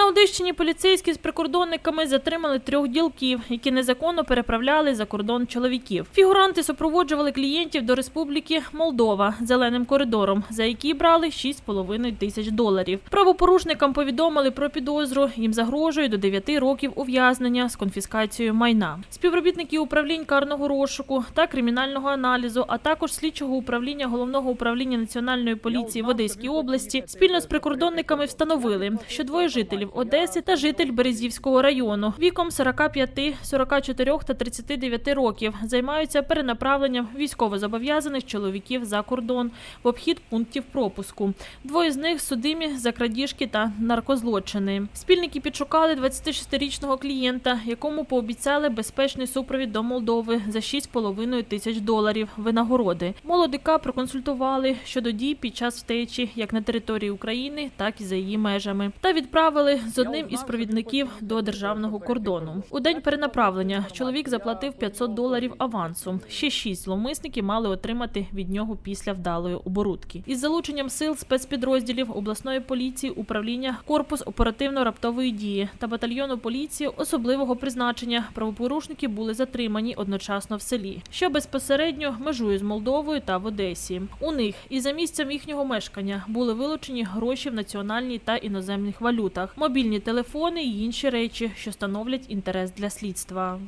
Молодищині поліцейські з прикордонниками затримали трьох ділків, які незаконно переправляли за кордон чоловіків. Фігуранти супроводжували клієнтів до Республіки Молдова зеленим коридором, за який брали 6,5 тисяч доларів. Правопорушникам повідомили про підозру. Їм загрожує до 9 років ув'язнення з конфіскацією майна. Співробітники управлінь карного розшуку та кримінального аналізу, а також слідчого управління головного управління національної поліції в Одеській області спільно з прикордонниками встановили, що двоє жителів Одеси та житель Березівського району віком 45, 44 та 39 років займаються перенаправленням військовозобов'язаних чоловіків за кордон в обхід пунктів пропуску. Двоє з них судимі за крадіжки та наркозлочини. Спільники підшукали 26-річного клієнта, якому пообіцяли безпечний супровід до Молдови за 6,5 тисяч доларів винагороди. Молодика проконсультували щодо дій під час втечі як на території України, так і за її межами, та відправили з одним із провідників до державного кордону. У день перенаправлення чоловік заплатив 500 доларів авансу. Ще шість зловмисників мали отримати від нього після вдалої оборудки. Із залученням сил спецпідрозділів обласної поліції, управління корпус оперативно-раптової дії та батальйону поліції особливого призначення правопорушники були затримані одночасно в селі, що безпосередньо межує з Молдовою та в Одесі. У них і за місцем їхнього мешкання були вилучені гроші в національній та іноземних валютах, мобільні телефони і інші речі, що становлять інтерес для слідства.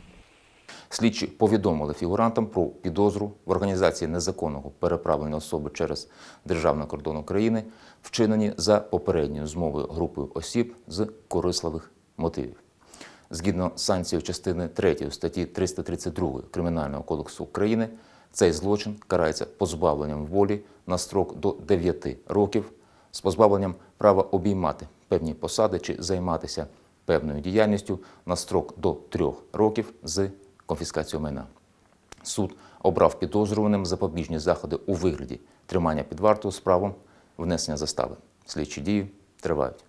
Слідчі повідомили фігурантам про підозру в організації незаконного переправлення особи через державний кордон України, вчинені за попередньою змовою групою осіб з корисливих мотивів. Згідно з санкцією частини 3 статті 332 Кримінального кодексу України, цей злочин карається позбавленням волі на строк до 9 років з позбавленням права обіймати певні посади чи займатися певною діяльністю на строк до трьох років з конфіскацією майна. Суд обрав підозрюваним запобіжні заходи у вигляді тримання під вартою з внесення застави. Слідчі дії тривають.